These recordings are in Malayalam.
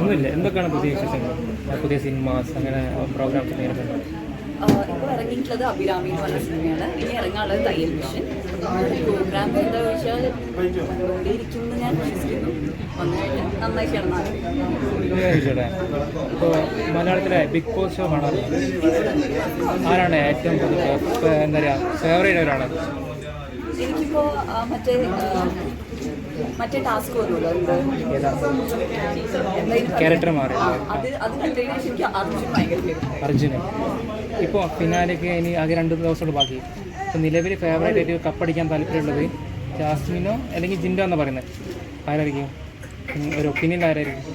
ഒന്നുമില്ല. എന്തൊക്കെയാണ് പുതിയ വിശേഷങ്ങൾ? പുതിയ സിനിമാസ് അങ്ങനെ പ്രോഗ്രാംസ് എന്തെങ്കിലും? ഇപ്പോൾ ഇറങ്ങിയിട്ടുള്ളത് അഭിരാമി എന്ന് പറഞ്ഞ സിനിമയാണ്. ഇനി ഇറങ്ങാനുള്ളത് തയ്യൽ മിഷൻ. പ്രോഗ്രാം എന്താ ചോദിച്ചാൽ വന്നുകൊണ്ടേയിരിക്കുമെന്ന് ഞാൻ വിശ്വസിക്കുന്നു. വന്നു കഴിഞ്ഞാൽ നന്നായി ചെയ്യണം എന്നാണ് പിന്നെ ചോദിച്ചോട്ടെ ഇപ്പോൾ മലയാളത്തിലെ ബിഗ് ബോസ് ഷോ കാണാറുണ്ട്. ആരാണ് ഏറ്റവും എന്താ പറയുക ഫേവറേറ്റ് ഒരാൾ? എനിക്കിപ്പോൾ മറ്റേ മറ്റേ ടാസ്ക് വരുമല്ലോ ക്യാരക്ടർ മാറി. അത് അത് കണ്ടതിന് ശേഷം എനിക്ക് അർജുൻ ഭയങ്കര. അർജുന്. ഇപ്പോൾ ഫിനാലേക്ക് ഇനി ആകെ രണ്ട് ദിവസമുള്ള ബാക്കി. ഇപ്പോൾ നിലവിൽ ഫേവറേറ്റ് ആയിട്ട് കപ്പടിക്കാൻ താല്പര്യമുള്ളത് ജാസ്മിനോ അല്ലെങ്കിൽ ജിൻഡോ എന്നാ പറയുന്നത് ആരായിരിക്കും? ഒരു ഒപ്പീനിയൻ ആരായിരിക്കും?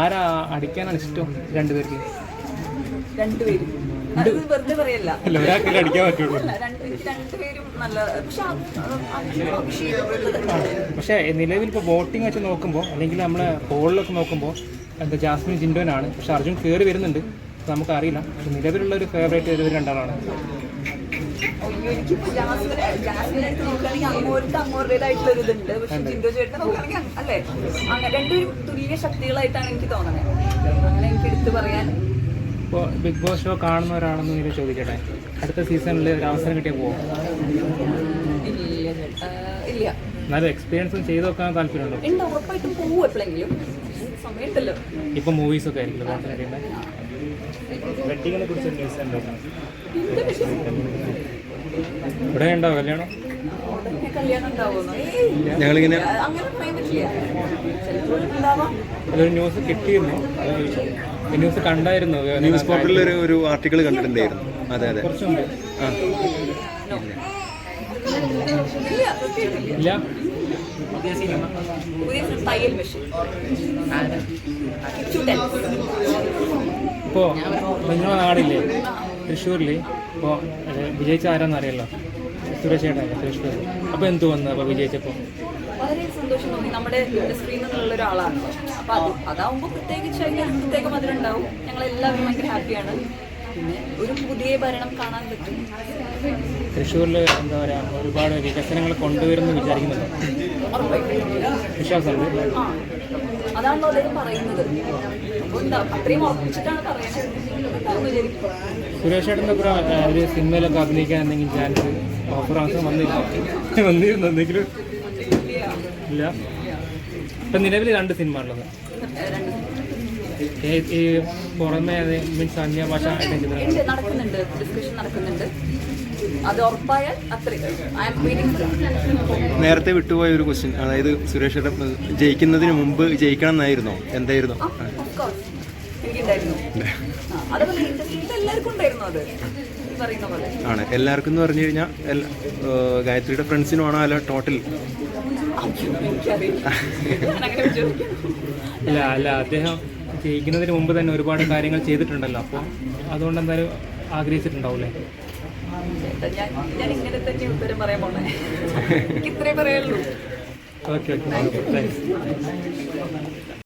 ആരാ അടിക്കാനാണ് ഇഷ്ടം? രണ്ടുപേർക്ക്. രണ്ടുപേരും. വെറുതെ പറയല്ല. രണ്ടുപേരും നല്ല പക്ഷെ നിലവിൽ ഇപ്പോൾ ബോട്ടിംഗ് വെച്ച് നോക്കുമ്പോൾ അല്ലെങ്കിൽ നമ്മളെ ഹോളിലൊക്കെ നോക്കുമ്പോൾ എന്താ ജാസ്മിൻ ജിൻഡോനാണ്. പക്ഷെ അർജുൻ കയറി വരുന്നുണ്ട്. നമുക്ക് അറിയില്ല പക്ഷെ നിലവിലുള്ള ഒരു ഫേവറേറ്റ് ഇവർ രണ്ടാളാണ്? എനിക്കിപ്പോ ജാസ്മിനെ ജാസ്മിനായിട്ട് നോക്കുകയാണെങ്കിൽ അങ്ങോട്ട് അങ്ങോട്ടേതായിട്ടുള്ള ഒരു ഇതുണ്ട്. പക്ഷെ ജിൻഡോ ചേട്ടനെ നോക്കുകയാണെങ്കിൽ അല്ലേ? അങ്ങനെ രണ്ടുപേരും തുല്യ ശക്തികളായിട്ടാണ് എനിക്ക് തോന്നുന്നത്. അങ്ങനെ എനിക്ക് എടുത്തു പറയാൻ ഇപ്പോൾ ബിഗ് ബോസ് ഷോ കാണുന്ന ഒരാളെന്ന് ഇങ്ങനെ ചോദിക്കട്ടെ? അടുത്ത സീസണിൽ ഒരു അവസരം കിട്ടിയാൽ പോകും ഇല്ല എന്നാലും എക്സ്പീരിയൻസും ചെയ്ത് നോക്കാൻ താല്പര്യമുണ്ടോ? ഉണ്ട് ഉറപ്പായിട്ടും ഒക്കെ എപ്പോഴെങ്കിലും. സമയമുണ്ടല്ലോ. ഇപ്പോൾ മൂവീസൊക്കെ ആയിരിക്കും വെഡിങ്ങിനെ കുറിച്ച് ന്യൂസ് ഉണ്ടോ? ഇവിടെ ഉണ്ടോ കല്യാണം? കല്യാണം ഉണ്ടാവുമെന്നോ ഏയ്, ഞങ്ങളിങ്ങനെ അങ്ങനെ പറയാൻ പറ്റില്ല. ഉണ്ടാവാം. ന്യൂസ് കിട്ടിയിരുന്നു. ന്യൂസ് കണ്ടായിരുന്നു. ന്യൂസ് പോർട്ടലിൽ ഒരു ഒരു ആർട്ടിക്കിൾ കണ്ടിട്ടുണ്ടായിരുന്നു. അതെ അതെ. കുറച്ച് ഇല്ല തയ്യൽ മെഷീൻ. ഇപ്പോൾ നിങ്ങളുടെ നാടില്ലേ? തൃശ്ശൂരിൽ ഇപ്പോൾ വിജയിച്ച ആരാന്ന് അറിയാലോ സുരേഷ് ചേട്ടനല്ലേ അപ്പോൾ എന്ത് വന്നു? അപ്പോൾ വിജയിച്ചപ്പോൾ വളരെ സന്തോഷം തോന്നി. നമ്മുടെ ഇൻഡസ്ട്രിയിൽ നിന്നുള്ള ഒരാളാണ്. അപ്പൊ അത് അതാവുമ്പോൾ പ്രത്യേകിച്ച് അതിന് പ്രത്യേക മധുരം ഉണ്ടാവും ഞങ്ങൾ എല്ലാവരും ഭയങ്കര ഹാപ്പിയാണ്. പിന്നെ ഒരു പുതിയ ഭരണം കാണാൻ പറ്റും. തൃശ്ശൂരിൽ എന്താ പറയുക ഒരുപാട് വികസനങ്ങൾ കൊണ്ടുവരുമെന്ന് വിചാരിക്കുന്നുണ്ട്? വിശ്വാസമുണ്ട്. അതാണല്ലോ അദ്ദേഹം പറയുന്നത്. സുരേഷ് ഏട്ടന്റെ ഒരു സിനിമയിലൊക്കെ അഭിനയിക്കാൻ എന്തെങ്കിലും ചാൻസ് ഓഫർ ആവശ്യം വന്നില്ല വന്നിരുന്നു എന്തെങ്കിലും? ഇല്ല. ഇപ്പം നിലവിൽ രണ്ട് സിനിമ ഉള്ളത് ഈ- പുറമേ മീൻസ് അന്യഭാഷ നടക്കുന്നുണ്ട്. ഡിസ്കഷൻ നടക്കുന്നുണ്ട്. അത് ഉറപ്പായാൽ നേരത്തെ വിട്ടുപോയ ഒരു ക്വസ്റ്റ്യൻ അതായത് സുരേഷ് ജയിക്കുന്നതിന് മുമ്പ് ജയിക്കണം എന്നായിരുന്നോ എന്തായിരുന്നു കോഴ്സ് എനിക്കുണ്ടായിരുന്നു. എല്ലാവർക്കും ഉണ്ടായിരുന്നു അത്. ആണ്. എല്ലാവർക്കും എന്ന് പറഞ്ഞു കഴിഞ്ഞാൽ ഗായത്രിയുടെ ഫ്രണ്ട്സിനുമാണോ അല്ല ടോട്ടൽ അല്ല അല്ല അദ്ദേഹം ജയിക്കുന്നതിന് മുമ്പ് തന്നെ ഒരുപാട് കാര്യങ്ങൾ ചെയ്തിട്ടുണ്ടല്ലോ. അപ്പോൾ അതുകൊണ്ട് എന്തായാലും ആഗ്രഹിച്ചിട്ടുണ്ടാവില്ലേ? ഓക്കെ ഞാൻ ഞാൻ ഇങ്ങനെ തന്നെ ഉത്തരം പറയാൻ പോണേ. എനിക്ക് ഇത്രേ പറയുള്ളൂ ഓക്കെ ഓക്കെ താങ്ക്സ്